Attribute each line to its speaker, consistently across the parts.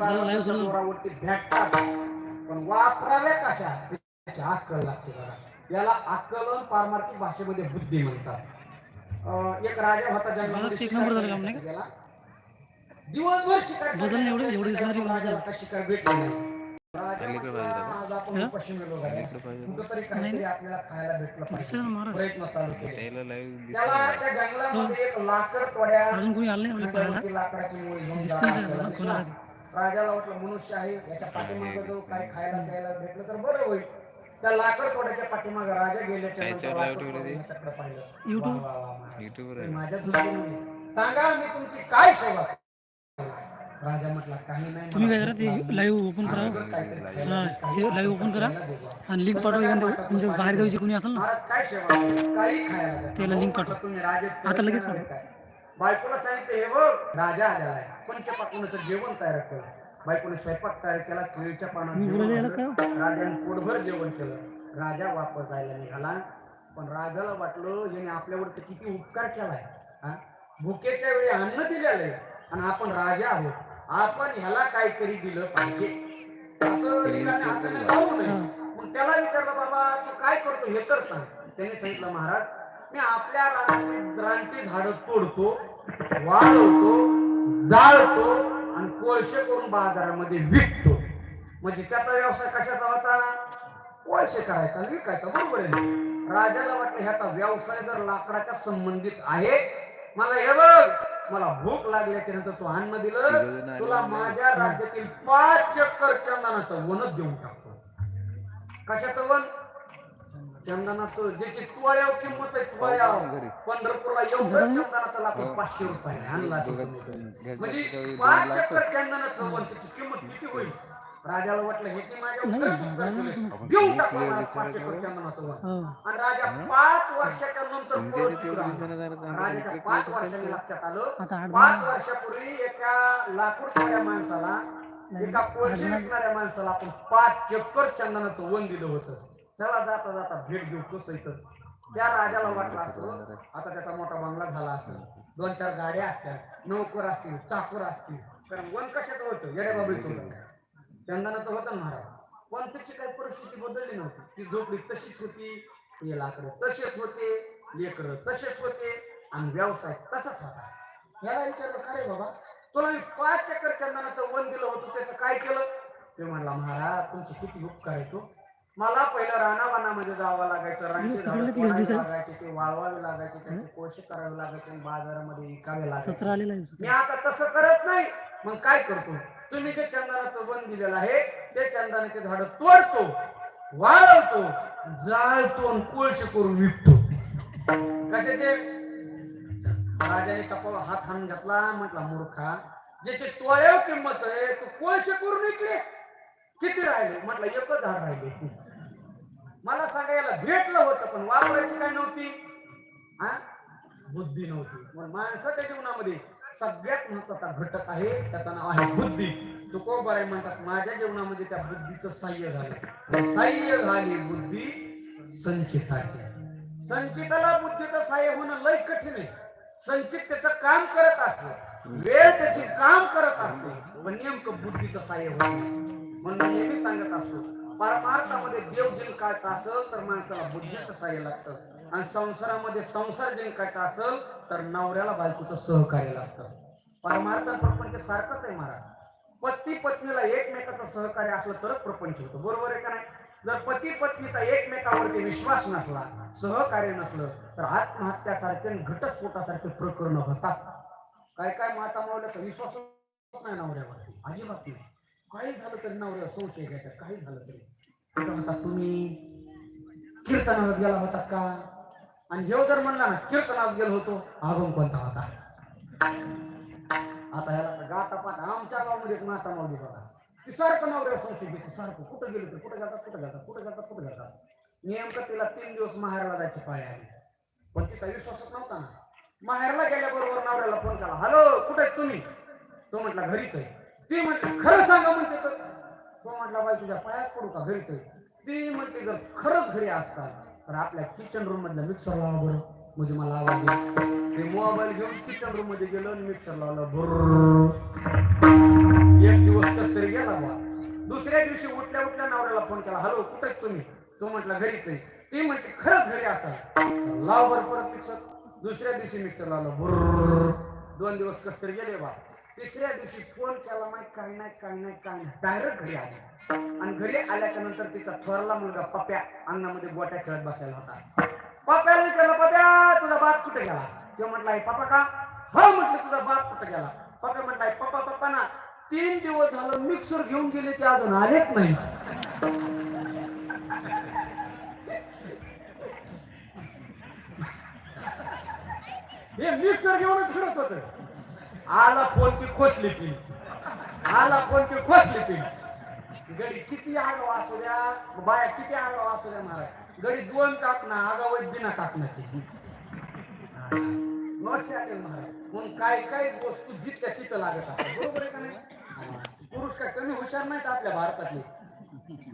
Speaker 1: जोरावरती भेटतात पण वापराव्या कशा? त्याची अक्कल लागते बघा. याला अक्कलन पारमार्थिक भाषेमध्ये बुद्धी म्हणतात. एक राजा होता करायला गेला. दिवसभर शिकार शिकार भेटली नाही. जंगलामध्ये एक लाकड तोड्या
Speaker 2: अजून कोणी आलं नाही आपल्या पाहायला?
Speaker 1: नगरवरती लाकडाची राजाला वाटलं मनुष्य आहे याच्या पाठीमागे जो काय खायला प्यायला भेटलं तर बरं होईल. त्या लाकड तोड्याच्या पाठीमागे राजा गेल्याच्या माझ्या दृष्टीने सांगा मी तुमची काय सेवा करू? राजा म्हटला काही नाही
Speaker 2: तुम्ही काय करा ते लाईव्ह ओपन करा. हा
Speaker 1: काही
Speaker 2: ते लाईव्ह ओपन करा. आणि लिंक पाठवा म्हणजे बाहेर गावचे कोणी असेल ना?
Speaker 1: काही.
Speaker 2: त्याला link पाठव. आता लगेच पाठव.
Speaker 1: बायकोला सांगितलं हे बघ राजा आलेला आहे पंचपाकुणाचं जेवण तयार केलं? बायकोने स्वयंपाक तयार केला केळीच्या पानात.
Speaker 2: काय
Speaker 1: राजाने पोटभर जेवण केलं. राजा वापस जायला निघाला. पण राजाला वाटलं याने आपल्यावरती किती उपकार केलाय हा? भुकेच्या वेळी अन्न दिलेलं आहे आणि आपण राजा आहोत. आपण ह्याला काहीतरी दिलं पाहिजे. असं. मग त्याला विचारलं बाबा तू काय करतो? हे तर सांग. त्याने सांगितलं महाराज मी आपल्या रानातली रानटी झाडं तोडतो वाळवतो जाळतो आणि कोळशे करून बाजारामध्ये विकतो. म्हणजे त्याचा व्यवसाय कशाचा होता? कोळशे करायचा विकायचा बरोबर आहे? राजाला वाटलं ह्याचा व्यवसाय जर लाकडाच्या संबंधित आहे मला हे बघ मला भूक लागल्याच्या नंतर तू अन्न दिलं तुला माझ्या राज्यातील पाच चक्कर चंदनाचं वनच देऊन टाकतो. कशाचं वन? चंदनाचं ज्याची तुवाळ्यावर किंमत आहे तुवाळ्यावर. पंढरपूरला एवढं चंदनाचं लाकूड पाचशे रुपये आणला म्हणजे पाच चक्कर चंदनाचं वन त्याची किंमत किती होईल? राजाला वाटलं हे की माझ्या. देऊन टाकलं पाच चक्कर चंदनाचं
Speaker 2: हो.
Speaker 1: आणि राजा पाच वर्षाच्या नंतर राजाच्या पाच वर्षांनी लक्षात आलं पाच वर्षापूर्वी एका लाकूड तोड्या माणसाला एका कोळशी विकणाऱ्या माणसाला आपण पाच चक्कर चंदनाचं वन दिलं होतं. चला जाता जाता भेट देऊ कसं इथं. त्या राजाला वाटलं असं आता त्याचा मोठा बंगला झाला असेल दोन चार गाड्या असतात नौकर असतील चाकर असतील. कारण वन कशाचं होतं? येड्याबाबीचं होतं. चंदनाचं होतं महाराज? पण त्याची काही परिस्थिती बदलली नव्हती. ती झोपडी तशीच होती हे लाकडं तसेच होते लेकरं तसेच होते आणि व्यवसाय तसाच होता. याला विचारलं का बाबा? तुला मी पाच चक्कर चंदनाचं वन दिलं होतं त्याचं काय केलं? ते म्हणला महाराज तुमची किती उपकार आहे तो. मला पहिलं रानावानामध्ये जावं लागायचं ते वाळवावे लागायचे त्याचे कोळसे करावे लागायचे आणि बाजारामध्ये विकावे लागायचे मी आता तसं करत नाही मग काय करतो? तुम्ही जे चंदनाचं वन दिलेलं आहे ते चंदनाचे झाड तोडतो वाळवतो जाळतो आणि कोळसे करून विकतो. कशाचे राजाने कपाळ हात हाणून घेतला म्हटला मूर्खा ज्याचे तोळ्याव किंमत आहे तो कोळसे करून विकले. किती राहिले? म्हटलं एकच झाड राहिले. मला सांगायला भेटलं होतं पण वापरायची काय नव्हती? हा? बुद्धी नव्हती. मग माणसाच्या जीवनामध्ये सगळ्यात महत्त्वाचा घटक आहे त्याचं नाव आहे बुद्धी. तुकोबाराय म्हणतात? माझ्या जीवनामध्ये त्या बुद्धीचं सहाय्य झालं. सहाय्य झाली बुद्धी संचिताची. संचिताला बुद्धीचं सहाय्य होणं लय कठीण आहे. संचित त्याचं काम करत असतो वेळ त्याची काम करत असतो पण नेमकं बुद्धीचं सहाय्य होत म्हणून मी नेहमी सांगत असतो परमार्थामध्ये देव जिंकायचा असेल तर माणसाला बुद्धीचं सहाय्य लागतं. आणि संसारामध्ये संसार जिंकायचा असेल तर नवऱ्याला बायकोचं सहकार्य लागतं. परमार्थ प्रपंच सारखंच आहे महाराज. पती पत्नीला एकमेकाचं सहकार्य असलं तरच प्रपंच होतं. बरोबर आहे का नाही? जर पती पत्नीचा एकमेकावरती विश्वास नसला सहकार्य नसलं तर आत्महत्यासारखे घटस्फोटासारखे प्रकरण होतात. काय काय माता मावल्याचा विश्वास नाही नवऱ्यावरती. अजिबात नाही. काही झालं तरी नवऱ्यावर संशय घ्यायचा काही झालं तरी. म्हणता म्हणतात तुम्ही कीर्तनाला गेला होता का? आणि जेव जर म्हणला ना कीर्तनात गेलो होतो. अभंग कोणता होता? आता ह्याला गाता पाठ आमच्या गावामध्ये एक माता मावली बघा. ती सारखं नवऱ्यावर संशय घेतो सारखं. कुठं गेलं तर कुठं जातात कुठं जातात कुठं जातात कुठं जातात. नेमकं तिला तीन दिवस माहेरला जायची पाळी आली. पण तिचा विश्वासच नव्हता ना. माहेरला गेल्याबरोबर नवऱ्याला फोन केला हॅलो कुठे तुम्ही? तो म्हटला घरीच आहे. ते म्हणते खरं सांगा म्हणते तर. तो म्हटला बाई तुझ्या पायात पडू का घरी ते ती जर खरंच घरी असतात तर आपल्या किचन रूम मधला मिक्सर लावा बरं. म्हणजे मला आवाज ते मोबाईल घेऊन किचन रूममध्ये गेलो आणि मिक्सर लावला भुर्र. एक दिवस कस तरी गेला बा दुसऱ्या दिवशी उठल्या उठल्या नवऱ्याला फोन केला हॅलो कुठे तुम्ही? तो म्हटला घरी ते ती म्हणते खरंच घरी असा लाव बर परत मिक्सर दुसऱ्या दिवशी मिक्सर लावलं बुर्र दोन दिवस कस तरी गेले बा तिसऱ्या दिवशी फोन केला नाही काय नाही काय नाही काय नाही. डायरेक्ट घरी आले. आणि घरी आल्याच्यानंतर तिचा थोरला मुलगा पप्या अंगणामध्ये गोट्या खेळत बसायला होता. पप्याला विचारलं पप्या तुझा बाप कुठे गेला? तो म्हटलं आहे पप्पा का? हो म्हटलं तुझा बाप कुठे गेला? पप्पा म्हटलाय पप्पा पप्पा ना तीन दिवस झालं मिक्सर घेऊन गेले ते अजून आलेच नाही. हे मिक्सर घेऊनच फिरत होतं. आला फोन की खोसली ती आला फोन की खोसली गडी किती आगाव असू द्या बाया किती आडवा असू द्या महाराज. गडी दोन टाकणं आगावत बिना टाकण्याची लक्षात येईल महाराज. म्हणून काय काय वस्तू जितक्या तिथं लागत असतात. बरोबर आहे का नाही? पुरुष काय कमी हुशार नाहीत आपल्या भारतातले.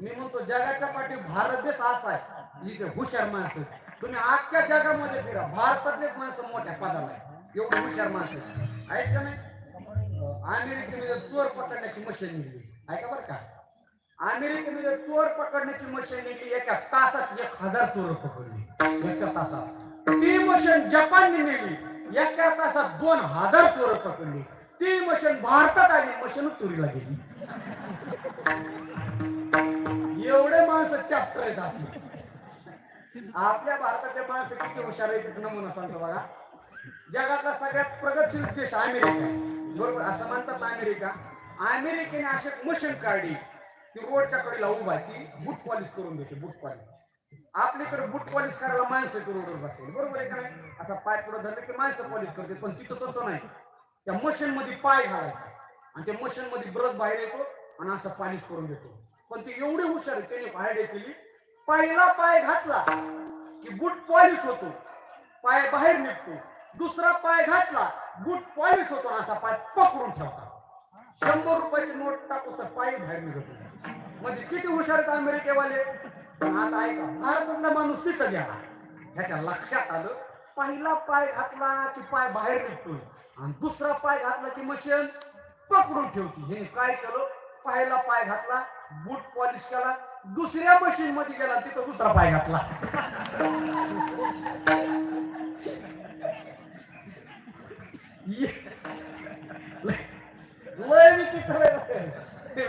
Speaker 1: मी म्हणतो जगाच्या पाठी भारत देश असा आहे. जिथे हुशार माणसं तुम्ही अख्ख्या जगामध्ये फिरा. भारतातलेच माणसं मोठ्या पदाला आहे एवढं हुशार माणसं आहेत का नाही अमेरिकेमध्ये चोर पकडण्याची मशीन निघली ऐका बरं का. अमेरिकेमध्ये चोर पकडण्याची मशीन निघली एका तासात एक हजार चोर पकडली. एका तासात. ती मशीन जपानने नेली एका तासात दोन हजार चोर पकडली. ती मशीन भारतात आली मशीन चोरीला गेली. एवढे माणसं चॅप्टर आहेत आपल्या भारताच्या माणसं किती हुशार आहेत एक नमुना सांगतो बघा. जगातला सगळ्यात प्रगतशील देश अमेरिका बरोबर? असं म्हणतात अमेरिका. अमेरिकेने अशी मशीन काढली. ती रोडच्या कडेला उभा आहे. ती बूट पॉलिश करून देते बूट पॉलिश आपल्याकडे बूट पॉलिश करायला माणसं येते रोडवर बसते बरोबर आहे का नाही? असा पाय पुढे धरले की माणसं पॉलिश करते पण तिथं तसं नाही. त्या मशीन मध्ये पाय घालायचा. आणि त्या मशीन मध्ये ब्रश बाहेर येतो आणि असं पॉलिश करून देतो. पण ते एवढे हुशार त्याने बाहेर केली. पहिला पाय घातला की बूट पॉलिश होतो. पाय बाहेर निघतो. दुसरा पाय घातला बूट पॉलिश होतो असा पाय पकडून ठेवता. शंभर रुपयाची नोट टाकू तर पाय बाहेर निघत म्हणजे किती हुशार आहेत अमेरिकेवाले? आता ऐका भारतातला माणूस तिथं गेला. ह्याच्या लक्षात आलं पहिला पाय घातला की पाय बाहेर निघतोय. आणि दुसरा पाय घातला की मशीन पकडून ठेवती. हे काय केलं? पहिला पाय घातला बूट पॉलिश केला दुसऱ्या मशीन मध्ये गेला तिथं दुसरा पाय घातला. संशय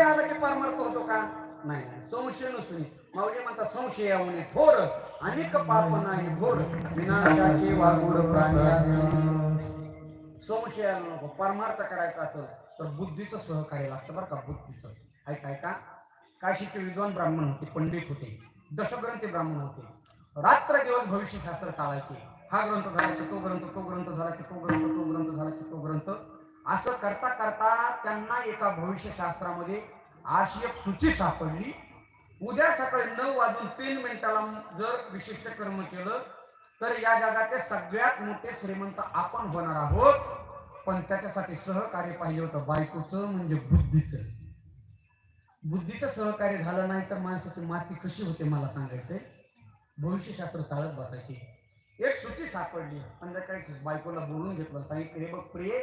Speaker 1: आला की परमार्थ होतो का? नाही संशय नसून माऊली म्हणतात संशय यावणे थोर अनेक पाप नाही थोर विनाशाचे वागुड प्राणी संशय नको. परमार्थ करायचा असेल तर बुद्धीचं सहकार्य लागतं बरं का बुद्धीचं. ऐका ऐका. काशीचे विद्वान ब्राह्मण होते पंडित होते. दशग्रंथी ब्राह्मण होते. रात्र दिवस भविष्यशास्त्र चालायचे हा ग्रंथ झाला की तो ग्रंथ तो ग्रंथ झाला की तो ग्रंथ तो ग्रंथ झाला की तो ग्रंथ. असं करता करता त्यांना एका भविष्यशास्त्रामध्ये अशी एक सूची सापडली. उद्या सकाळी नऊ वाजून तीन मिनिटाला जर विशिष्ट कर्म केलं तर या जगाचे सगळ्यात मोठे श्रीमंत आपण होणार आहोत. पण त्याच्यासाठी सहकार्य पाहिजे होतं बायकोचं म्हणजे बुद्धीचं. बुद्धीचं सहकार्य झालं नाही तर माणसाची माती कशी होते मला सांगायचंय? भविष्यशास्त्र चालत बसायची. एक सूची सापडली. अंधकाळी बायकोला बोलून घेतलं. सांगितलं हे बघ प्रिय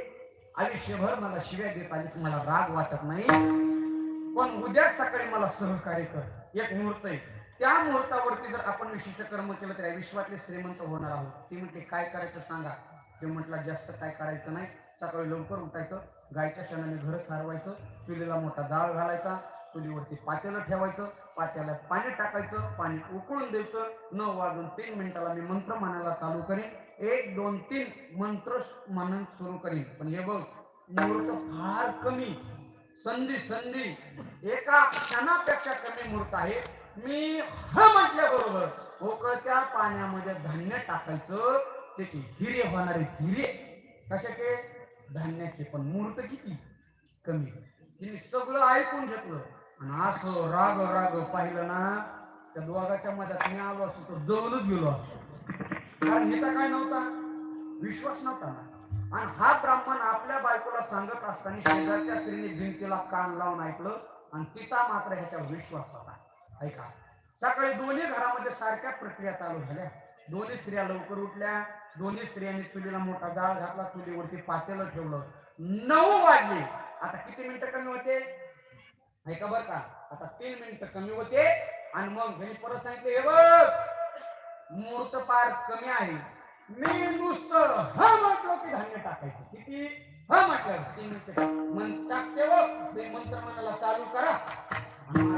Speaker 1: आयुष्यभर मला शिव्या देत आलीस मला राग वाटत नाही. पण उद्या सकाळी मला सहकार्य कर. एक मुहूर्त आहे. त्या मुहूर्तावरती जर आपण विशिष्ट कर्म केलं तर या विश्वातले श्रीमंत होणार आहोत. ते म्हणते काय करायचं सांगा. ते म्हटलं जास्त काय करायचं नाही. सकाळी लवकर उठायचं. गायच्या क्षणाने घर सारवायचं. पिलेला मोठा जाळ घालायचा. चुलीवरती पातेलं ठेवायचं पात्याला पाणी टाकायचं पाणी उकळून द्यायचं. न वाजून तीन मिनिटाला मी मंत्र म्हणायला चालू करेन. एक दोन तीन मंत्र म्हणून सुरू करीन. पण हे बघ मुहूर्त फार कमी. संधी संधी. एका क्षणापेक्षा कमी मुहूर्त आहे. मी ह म्हटल्याबरोबर उकळत्या पाण्यामध्ये धान्य टाकायचं. त्याचे हिरे होणारे हिरे कशाचे? धान्याचे. पण मुहूर्त किती? कमी. तिने सगळं ऐकून घेतलं. असं राग राग पाहिलं ना त्या दोघाच्या मध्यात मी आलो असतो तर जवळच गेलो असतो. कारण हिचा काय नव्हता? विश्वास नव्हता. ना आणि हा ब्राह्मण आपल्या बायकोला सांगत असताना शेजारच्या स्त्रीने भिंतीला कान लावून ऐकलं आणि तिचा मात्र ह्याच्यावर विश्वास होता. ऐका. सकाळी दोन्ही घरामध्ये सारख्या प्रक्रिया चालू झाल्या. दोन्ही स्त्रिया लवकर उठल्या. दोन्ही स्त्रियांनी चुलीला मोठा जाळ घातला. चुलीवरती पातेलं ठेवलं. नऊ वाजले. आता किती मिनिटं कमी होते? ऐका बर का? आता तीन मिनिट कमी होते आणि मग घरी परत सांगितले हे बघ मूर्त पार कमी आहे. मी नुसतं ह म्हटलं की धान्य टाकायचं. किती? ह म्हटलं. तीन मिनिट. मन टाकते ते मंत्र मनाला चालू करा.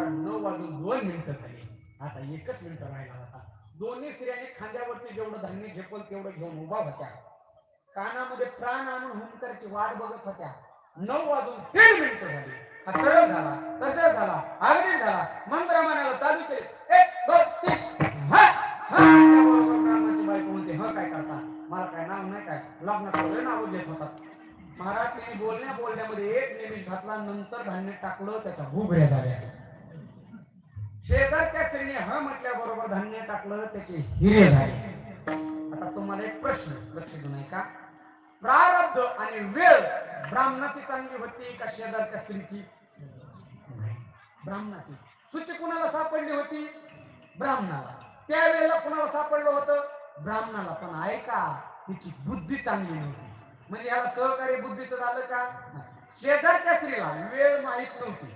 Speaker 1: नऊ वाजून दोन मिनिटं झाली. आता एकच मिनिट राहिला होता. दोन्ही स्त्रियांनी खांद्यावरती जेवढं धान्य झेपल तेवढं घेऊन उभा होत्या. कानामध्ये प्राण आणून हुंकरची वाट बघत होत्या. नऊ वाजून तीन मिनिट झाली. हा सरळ झाला तसं झाला अगदी झाला. मंत्र म्हणायला चालू केले. एक दोन तीन. हा ब्राह्मणाची बायको म्हणते ह काय करता? मला काय नाव नाही काय? लग्नात वगैरे नाव घेत होतात. महाराज त्यांनी बोलण्या बोलण्यामध्ये एक निमिष घातला नंतर धान्य टाकलं त्याच्या भुगऱ्या झाल्या. शेजारच्या स्त्रीने ह म्हटल्याबरोबर धान्य टाकलं त्याचे हिरे झाले. आता तुम्हाला एक प्रश्न लक्ष देऊ नये का प्रारब्ध आणि वेळ ब्राह्मणाची चांगली होती का शेजारच्या स्त्रीची? ब्राह्मणाची. सुची कुणाला सापडली होती? ब्राह्मणाला. त्यावेळेला कुणाला सापडलं होतं? ब्राह्मणाला. पण ऐका तिची बुद्धी चांगली नव्हती. म्हणजे याला सहकारी बुद्धीचं झालं का? शेजारच्या स्त्रीला वेळ माहीत नव्हती.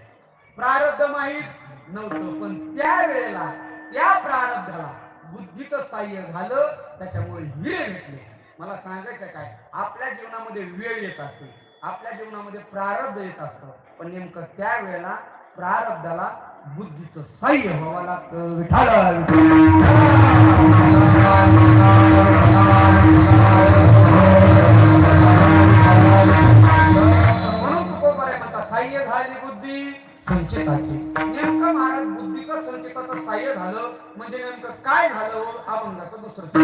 Speaker 1: प्रारब्ध माहीत नव्हतं. पण त्या वेळेला त्या प्रारब्धाला बुद्धीचं साह्य झालं त्याच्यामुळे हिरे भेटले. मला सांगायचं काय? आपल्या जीवनामध्ये वेळ येत असते. आपल्या जीवनामध्ये प्रारब्ध येत असतं. पण नेमकं त्या वेळेला प्रारब्धाला बुद्धीचं सह्य व्हावं लागतं. म्हणून तुकोबाराय म्हणतात साह्य झाली बुद्धी. संकेताची नेमकं महाराज बुद्धीच्या संकेताचं सहाय्य झालं म्हणजे नेमकं काय झालं हो? अभंगाचं दुसरं.